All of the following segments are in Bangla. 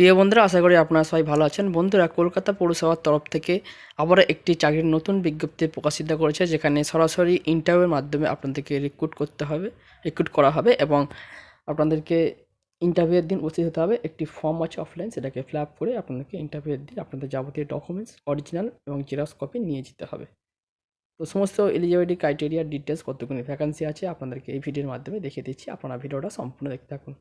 প্রিয় বন্ধুরা, আশা করি আপনারা সবাই ভালো আছেন। বন্ধুরা, কলকাতা পৌরসভার তরফ থেকে আবার একটি চাকরির নতুন বিজ্ঞপ্তি প্রকাশিত করেছে, যেখানে সরাসরি ইন্টারভিউর মাধ্যমে আপনাদেরকে রিক্রুট করতে হবে রিক্রুট করা হবে এবং আপনাদেরকে ইন্টারভিউয়ের দিন উপস্থিত হতে হবে। একটি ফর্ম আছে অফলাইন সেটাকে ফিল আপ করে আপনাদেরকে ইন্টারভিউয়ের দিন আপনাদের যাবতীয় ডকুমেন্টস অরিজিনাল এবং জেরক্স কপি নিয়ে যেতে হবে। তো সমস্ত এলিজিবিলিটি ক্রাইটেরিয়া ডিটেলস কতগুলি ভ্যাকান্সি আছে, আপনাদেরকে এই ভিডিওর মাধ্যমে দেখিয়ে দিচ্ছি। আপনারা ভিডিওটা সম্পূর্ণ দেখতে থাকুন।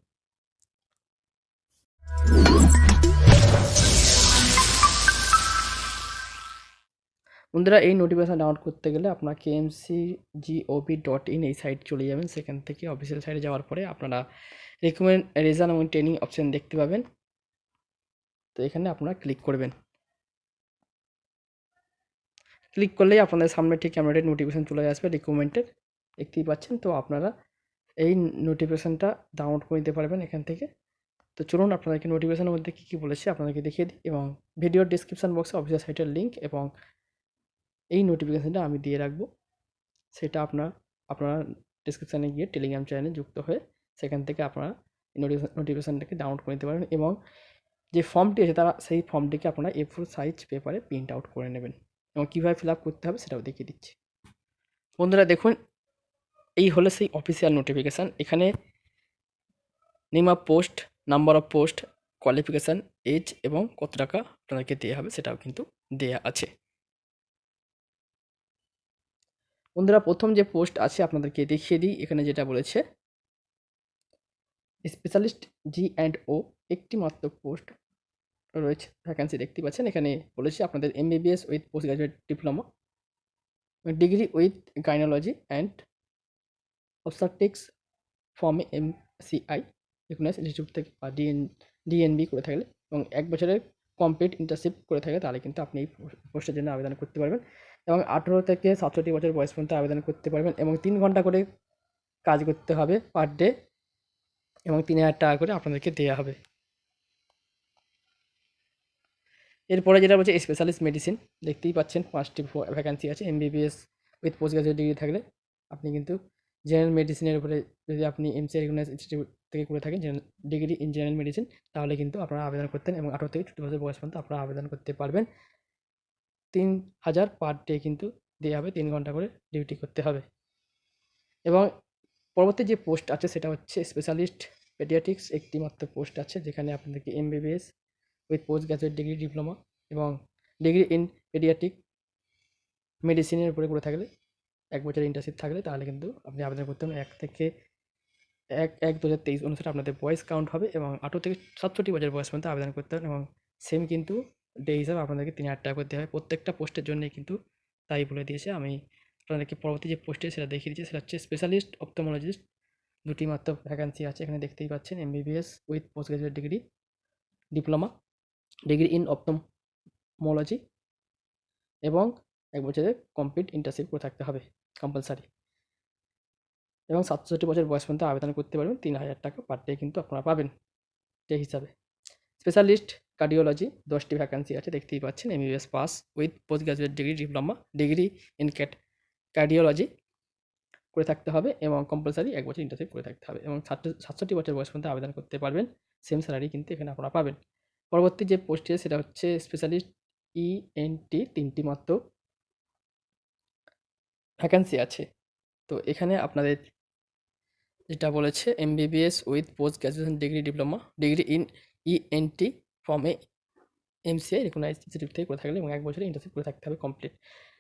বন্ধুরা, এই নোটিফিকেশান ডাউনলোড করতে গেলে আপনাকে M C G O V dot in এই সাইট চলে যাবেন। সেখান থেকে অফিসিয়াল সাইটে যাওয়ার পরে আপনারা রেকমেন্ড রেজাল্ট এবং ট্রেনিং অপশান দেখতে পাবেন। তো এখানে আপনারা ক্লিক করবেন। ক্লিক করলেই আপনাদের সামনে ঠিক একটা নোটিফিকেশান চলে আসবে রিকমেন্ডের দেখতেই পাচ্ছেন, তো আপনারা এই নোটিফিকেশানটা ডাউনলোড করে নিতে পারবেন এখান থেকে। তো চলুন আপনাদেরকে নোটিফিকেশানের মধ্যে কী কী বলেছে আপনাদেরকে দেখিয়ে দিই এবং ভিডিওর ডিসক্রিপশান বক্সে অফিসিয়াল সাইটের লিঙ্ক এবং এই নোটিফিকেশানটা আমি দিয়ে রাখব। সেটা আপনার, আপনারা ডিসক্রিপশানে গিয়ে টেলিগ্রাম চ্যানেলে যুক্ত হয়ে সেখান থেকে আপনারা নোটিফিকেশানটাকে ডাউনলোড করে নিতে পারেন এবং যে ফর্মটি আছে তারা, সেই ফর্মটিকে আপনারা এ ফোর সাইজ পেপারে প্রিন্ট আউট করে নেবেন এবং কীভাবে ফিল আপ করতে হবে সেটাও দেখিয়ে দিচ্ছি। বন্ধুরা দেখুন, এই হলো সেই অফিসিয়াল নোটিফিকেশান এখানে name post number of post, qualification, age এবং কত টাকা আপনাদেরকে দেওয়া হবে সেটাও কিন্তু দেয়া আছে। বন্ধুরা, প্রথম যে পোস্ট আছে আপনাদেরকে দেখিয়ে দিই। এখানে যেটা বলেছে স্পেশালিস্ট জি অ্যান্ড ও একটি মাত্র পোস্ট রয়েছে ভ্যাকান্সি দেখতে পাচ্ছেন। এখানে বলেছে আপনাদের M MBBS with post graduate diploma degree with gynaecology and obstetrics ফর্মে এম সিআই রিকগনাইজ ইনস্টিটিউট থেকে বা ডিএন ডিএনবি করে থাকলে এবং এক বছরের কমপ্লিট ইন্টার্নশিপ করে থাকে তাহলে কিন্তু আপনি এই পোস্টের জন্য আবেদন করতে পারবেন এবং আঠেরো থেকে সাতষট্টি বছর বয়স পর্যন্ত আবেদন করতে পারবেন এবং তিন ঘণ্টা করে কাজ করতে হবে পার ডে এবং তিন হাজার টাকা করে আপনাদেরকে দেওয়া হবে। এরপরে যেটা বলছে স্পেশালিস্ট মেডিসিন দেখতেই পাচ্ছেন পাঁচটি ভ্যাকান্সি আছে MBBS with post graduate degree থাকলে আপনি কিন্তু জেনারেল মেডিসিনের উপরে যদি আপনি এমসি রেকগনাইজ ইনস্টিটিউট থেকে করে থাকেন ডিগ্রি ইন জেনারেল মেডিসিন তাহলে কিন্তু আপনারা আবেদন করতেন এবং আঠারো থেকে চোদ্দ বছর বয়স পর্যন্ত আপনারা আবেদন করতে পারবেন। তিন হাজার পার ডে কিন্তু দেওয়া হবে, তিন ঘণ্টা করে ডিউটি করতে হবে। এবং পরবর্তী যে পোস্ট আছে, সেটা হচ্ছে স্পেশালিস্ট পেডিয়াটিক্স একটি মাত্র পোস্ট আছে, যেখানে আপনাদেরকে M MBBS with post graduate degree diploma এবং ডিগ্রি ইন পেডিয়াটিক মেডিসিনের উপরে করে থাকলে, এক বছর ইন্টার্নশিপ থাকলে, তাহলে কিন্তু আপনি আবেদন করতে এক থেকে এক এক দু হাজার তেইশ অনুসারে আপনাদের বয়স কাউন্ট হবে এবং আঠেরো থেকে সাতষট্টি বছর বয়স পর্যন্ত আবেদন করতে হবে এবং সেম কিন্তু ডে হিসাবে আপনাদেরকে তিন হাজার টাকা করে দেওয়া হয়। প্রত্যেকটা পোস্টের জন্যই কিন্তু তাই বলে দিয়েছে। আমি আপনাদেরকে পরবর্তী যে পোস্টে সেটা দেখিয়ে দিচ্ছি, সেটা হচ্ছে স্পেশালিস্ট অপটোমোলজিস্ট দুটি মাত্র ভ্যাকান্সি আছে। এখানে দেখতেই পাচ্ছেন M MBBS with post graduate degree diploma degree in ophthalmology এবং এক বছরের কমপ্লিট ইন্টার্নশিপ করে থাকতে হবে কম্পালসারি এবং সাতষট্টি বছর বয়স পর্যন্ত আবেদন করতে পারবেন। তিন হাজার টাকা পার ডে কিন্তু আপনারা পাবেন ডে হিসাবে। স্পেশালিস্ট কার্ডিওলজি দশটি ভ্যাকান্সি আছে, দেখতেই পাচ্ছেন। MBBS pass with post graduate degree diploma degree in cat cardiology করে থাকতে হবে এবং কম্পালসারি এক বছর ইন্টারশিপ করে থাকতে হবে এবং সাতষট্টি বছর বয়স পর্যন্ত আবেদন করতে পারবেন। সেম স্যালারি কিন্তু এখানে আপনারা পাবেন। পরবর্তী যে পোস্টটি সেটা হচ্ছে স্পেশালিস্ট ইএনটি তিনটি মাত্র ভ্যাকান্সি আছে। তো এখানে আপনাদের যেটা বলেছে MBBS with post graduation degree diploma degree in ENT ফর্মে এমসিআই রিকগনাইজ ইনস্টিটিউট থেকে করে থাকলে এবং এক বছরে ইন্টার্নশিপ করে থাকতে হবে কমপ্লিট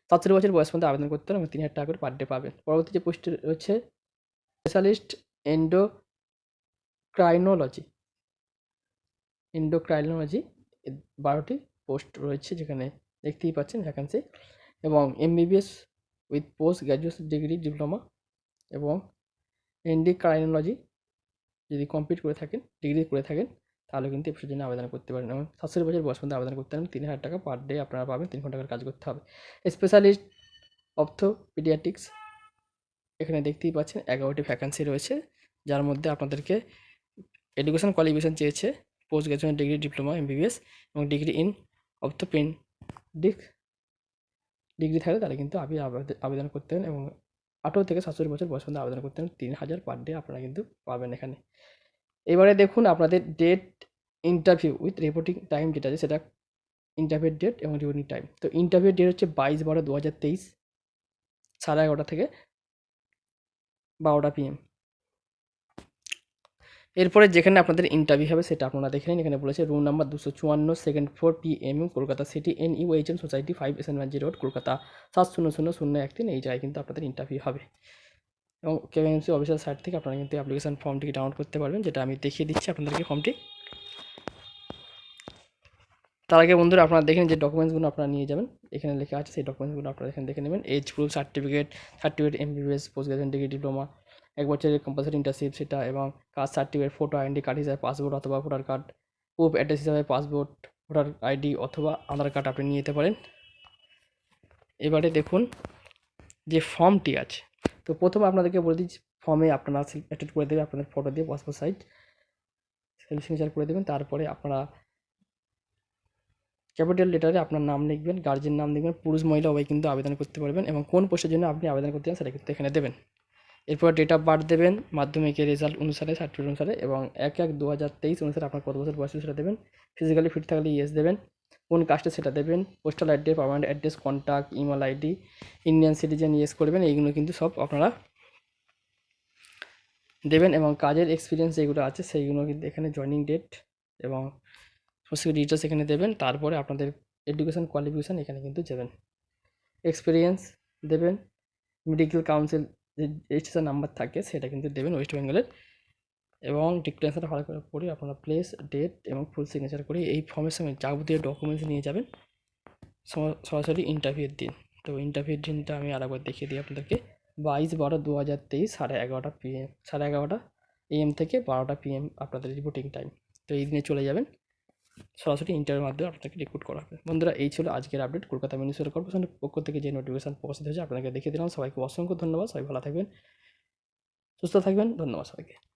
সাতষট্টি বছর বয়স পর্যন্ত আবেদন করতে হবে এবং তিন হাজার টাকা করে পার ডে পাবেন। পরবর্তী যে পোস্ট রয়েছে স্পেশালিস্ট এন্ডোক্রাইনোলজি এন্ডোক্রাইনোলজি বারোটি পোস্ট রয়েছে যেখানে দেখতেই পাচ্ছেন ভ্যাকান্সি এবং MBBS with post graduation degree diploma এবং এন্ডিক্রাইনোলজি যদি কমপ্লিট করে থাকেন ডিগ্রি করে থাকেন, তাহলে কিন্তু এর জন্য আবেদন করতে পারেন এবং সাতষট্টি বছর বয়স পর্যন্ত আবেদন করতে পারেন। তিন হাজার টাকা পার ডে আপনারা পাবেন, তিন ঘণ্টা কাজ করতে হবে। স্পেশালিস্ট অর্থোপিডিয়াটিক্স এখানে দেখতেই পাচ্ছেন, এগারোটি ভ্যাকান্সি রয়েছে, যার মধ্যে আপনাদেরকে এডুকেশন কোয়ালিফিকেশান চেয়েছে post graduation degree diploma MBBS এবং ডিগ্রি ইন অর্থোপেন্ডিক ডিগ্রি থাকলে তাহলে কিন্তু আপনি আবেদন করতে পারেন এবং আঠেরো থেকে সাতষট্টি বছর বয়স পর্যন্ত আবেদন করতে তিন হাজার পার ডে আপনারা কিন্তু পাবেন এখানে। এবারে দেখুন আপনাদের date interview with reporting time যেটা আছে, সেটা ইন্টারভিউ ডেট এবং রিপোর্টিং টাইম তো ইন্টারভিউ ডেট হচ্ছে বাইশ বারো দু হাজার তেইশ, সাড়ে এগারোটা থেকে বারোটা পিএম এরপরে যেখানে আপনাদের ইন্টারভিউ হবে, সেটা আপনারা দেখে নিন। এখানে বলেছে রুম নাম্বার দুশো চুয়ান্ন second floor P M U Kolkata city N U H M society five S N road Kolkata সাত শূন্য শূন্য শূন্য এক তিন, এই জায়গায় কিন্তু আপনাদের ইন্টারভিউ হবে। এবং কেএমসি অফিসিয়াল সাইট থেকে আপনারা কিন্তু অ্যাপ্লিকেশন ফর্মটিকে ডাউনলোড করতে পারবেন, যেটা আমি দেখিয়ে দিচ্ছি আপনাদেরকে ফর্মটি তার আগে বন্ধুরা, আপনারা দেখেন যে ডকুমেন্টসগুলো আপনারা নিয়ে যাবেন। এখানে লেখা আছে, সেই ডকুমেন্টসগুলো আপনারা এখানে দেখে নেবেন। Age proof certificate certificate MBBS post graduation degree diploma এক বছরের কম্পালসারি ইন্টারশিপ সেটা এবং caste certificate photo ID card হিসাবে পাসপোর্ট অথবা ভোটার কার্ড প্রুফ অ্যাড্রেস হিসাবে পাসপোর্ট ভোটার আইডি অথবা আধার কার্ড আপনি নিয়ে যেতে পারেন। এবারে দেখুন যে ফর্মটি আছে। তো প্রথমে আপনাদেরকে বলে দিচ্ছি ফর্মে আপনারা অ্যাটেড করে দেবে আপনাদের ফটো দিয়ে পাসপোর্ট সাইজ সেলফ সিগনেচার করে দেবেন, তারপরে আপনারা ক্যাপিটাল লেটারে আপনার নাম লিখবেন গার্জেন নাম লিখবেন, পুরুষ, মহিলা, উভয় কিন্তু আবেদন করতে পারবেন এবং কোন পোস্টের জন্য আপনি আবেদন করতে চান সেটা কিন্তু এখানে দেবেন। এরপর ডেট অফ বার্থ দেবেন মাধ্যমিকের রেজাল্ট অনুসারে সার্টিফিকেট অনুসারে এবং এক এক দু হাজার তেইশ অনুসারে আপনার কত বছর বয়স সেটা দেবেন। ফিজিক্যালি ফিট থাকলে ইয়েস দেবেন। কোন কাস্টে সেটা দেবেন। Postal address permanent address contact email ID Indian citizen yes করবেন, এইগুলো কিন্তু সব আপনারা দেবেন এবং কাজের এক্সপিরিয়েন্স যেগুলো আছে সেইগুলো কিন্তু এখানে জয়নিং ডেট এবং সমস্ত ডিটেলস এখানে দেবেন, তারপরে আপনাদের এডুকেশন কোয়ালিফিকেশান এখানে কিন্তু দেবেন। এক্সপিরিয়েন্স দেবেন মেডিকেল কাউন্সিল যে রেজিস্ট্রেশন নাম্বার থাকে, সেটা কিন্তু দেবেন ওয়েস্ট বেঙ্গলের এবং ডিক্লারেশনটা ভালো করে পড়ে আপনারা প্লেস ডেট এবং ফুল সিগনেচার করে এই ফর্মের সঙ্গে যাবতীয় ডকুমেন্টস নিয়ে যাবেন। সরা- সরাসরি ইন্টারভিউর দিন। তো ইন্টারভিউর দিনটা আমি আরেকবার দেখিয়ে দিই আপনাদেরকে। বাইশ বারো দু হাজার তেইশ সাড়ে এগারোটা পিএম সাড়ে এগারোটা এএম থেকে বারোটা পিএম আপনাদের রিপোর্টিং টাইম তো এই দিনে চলে যাবেন। সরাসরি ইন্টারভিউর মাধ্যমে আপনাকে রিক্রুট করা হবে। বন্ধুরা, এই ছিল আজকের আপডেট কলকাতা মিউনিসিপ্যাল কর্পোরেশনের পক্ষ থেকে যে নোটিফিকেশন প্রকাশিত হয়েছে, আপনাকে দেখিয়ে দিলাম। সবাইকে অসংখ্য ধন্যবাদ। সবাই ভালো থাকবেন, সুস্থ থাকবেন। ধন্যবাদ সবাইকে।